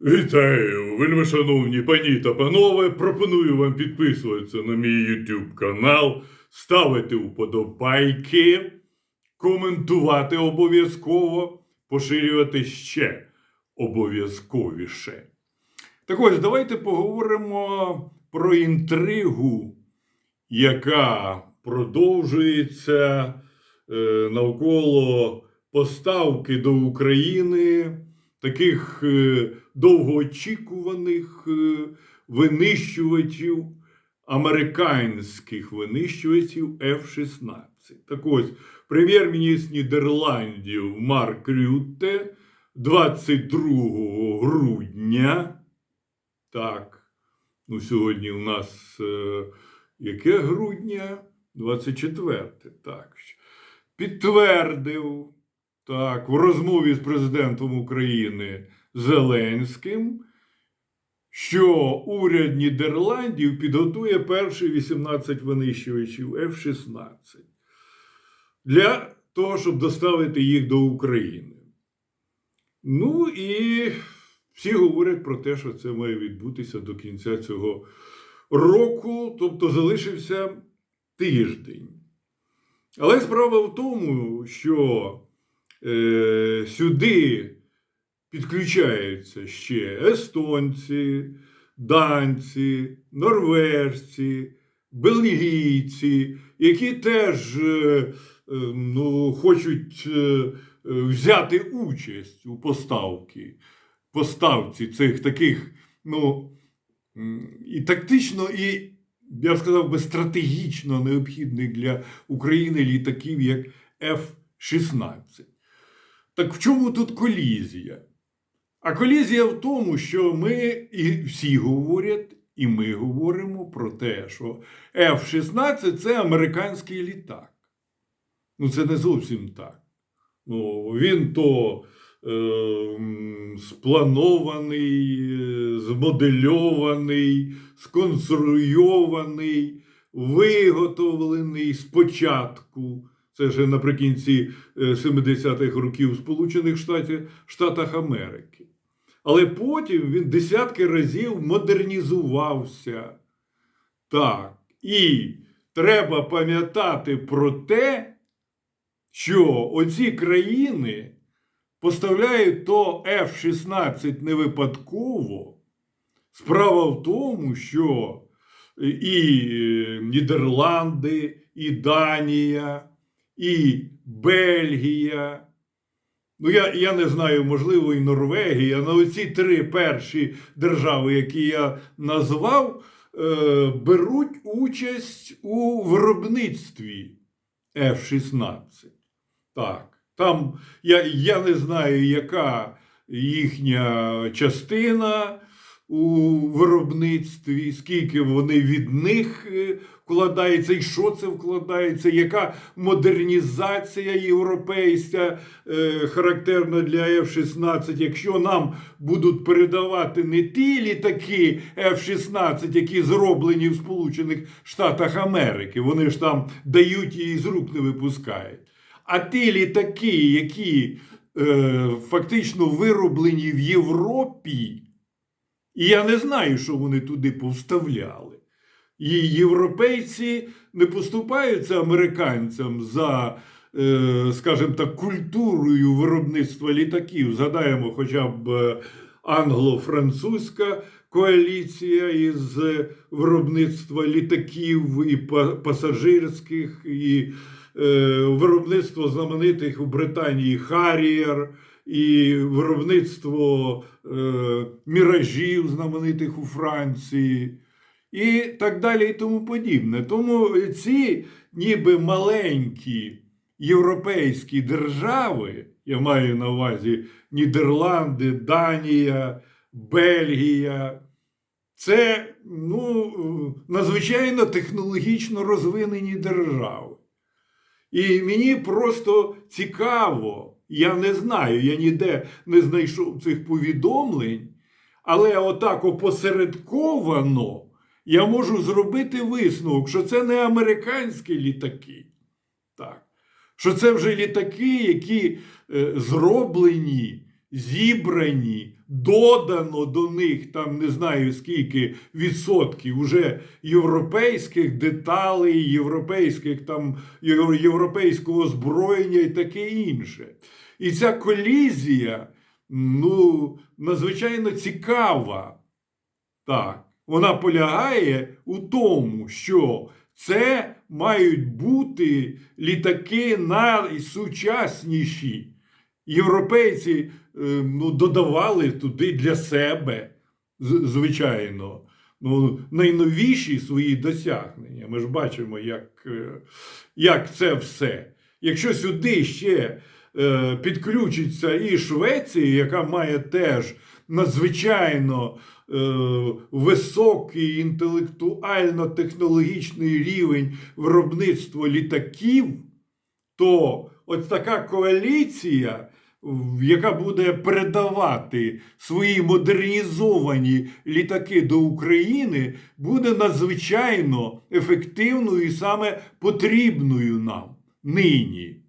Вітаю, вельми шановні пані та панове. Пропоную вам підписуватися на мій YouTube канал, ставити вподобайки, коментувати обов'язково, поширювати ще обов'язковіше. Так ось, давайте поговоримо про інтригу, яка продовжується е, навколо поставки до України таких е, довгоочікуваних е, винищувачів, американських винищувачів F-16. Так ось, прем'єр-міністр Нідерландів Марк Рютте 22 грудня. Так, ну сьогодні у нас е, яке грудня? 24, так. Підтвердив так, в розмові з президентом України Зеленським, що уряд Нідерландів підготує перші 18 винищувачів F-16 для того, щоб доставити їх до України. Ну і всі говорять про те, що це має відбутися до кінця цього року, тобто залишився тиждень. Але справа в тому, що е, сюди підключаються ще естонці, данці, норвежці, бельгійці, які теж е, е, ну, хочуть е, взяти участь у поставці, поставці цих таких, ну, і тактично, і я сказав би стратегічно необхідних для України літаків, як F-16. Так в чому тут колізія? А колізія в тому, що ми і всі говорять, і ми говоримо про те, що F-16 це американський літак. Ну, це не зовсім так. Ну, він то е, спланований, е, змодельований, сконструйований, виготовлений спочатку. Це вже наприкінці е, 70-х років в Сполучених Штатах Америки. Але потім він десятки разів модернізувався. Так. І треба пам'ятати про те, що оці країни поставляють то F-16 не випадково. Справа в тому, що і е, Нідерланди, і Данія, і Бельгія. Ну, я, я не знаю, можливо, і Норвегія. але оці три перші держави, які я назвав, е, беруть участь у виробництві F-16. Так. Там я, я не знаю, яка їхня частина у виробництві, скільки вони від них е, вкладається, і що це вкладається, яка модернізація європейська е, характерна для F-16. Якщо нам будуть передавати не ті літаки F-16, які зроблені в Сполучених Штатах Америки, вони ж там дають її з рук не випускають. А ті літаки, які е, фактично вироблені в Європі, і я не знаю, що вони туди повставляли. І європейці не поступаються американцям за, е, скажімо так, культурою виробництва літаків. Згадаємо хоча б е, англо-французька коаліція із виробництва літаків і пасажирських, і е, виробництво знаменитих у Британії Харrier, і виробництво е, міражів знаменитих у Франції, і так далі, і тому подібне. Тому ці ніби маленькі європейські держави, я маю на увазі Нідерланди, Данія, Бельгія. Це ну, надзвичайно технологічно розвинені держави. І мені просто цікаво, я не знаю, я ніде не знайшов цих повідомлень, але отак опосередковано я можу зробити висновок, що це не американські літаки. Так. Що це вже літаки, які е, зроблені зібрані, додано до них там не знаю скільки відсотків уже європейських деталей, європейських там європейського озброєння і таке інше. І ця колізія ну, надзвичайно цікава. Так, вона полягає у тому, що це мають бути літаки найсучасніші. Європейці е, ну, додавали туди для себе, звичайно, ну, найновіші свої досягнення. Ми ж бачимо, як, е, як це все. Якщо сюди ще е, підключиться і Швеція, яка має теж надзвичайно високий інтелектуально-технологічний рівень виробництва літаків, то от така коаліція, яка буде передавати свої модернізовані літаки до України, буде надзвичайно ефективною і саме потрібною нам нині.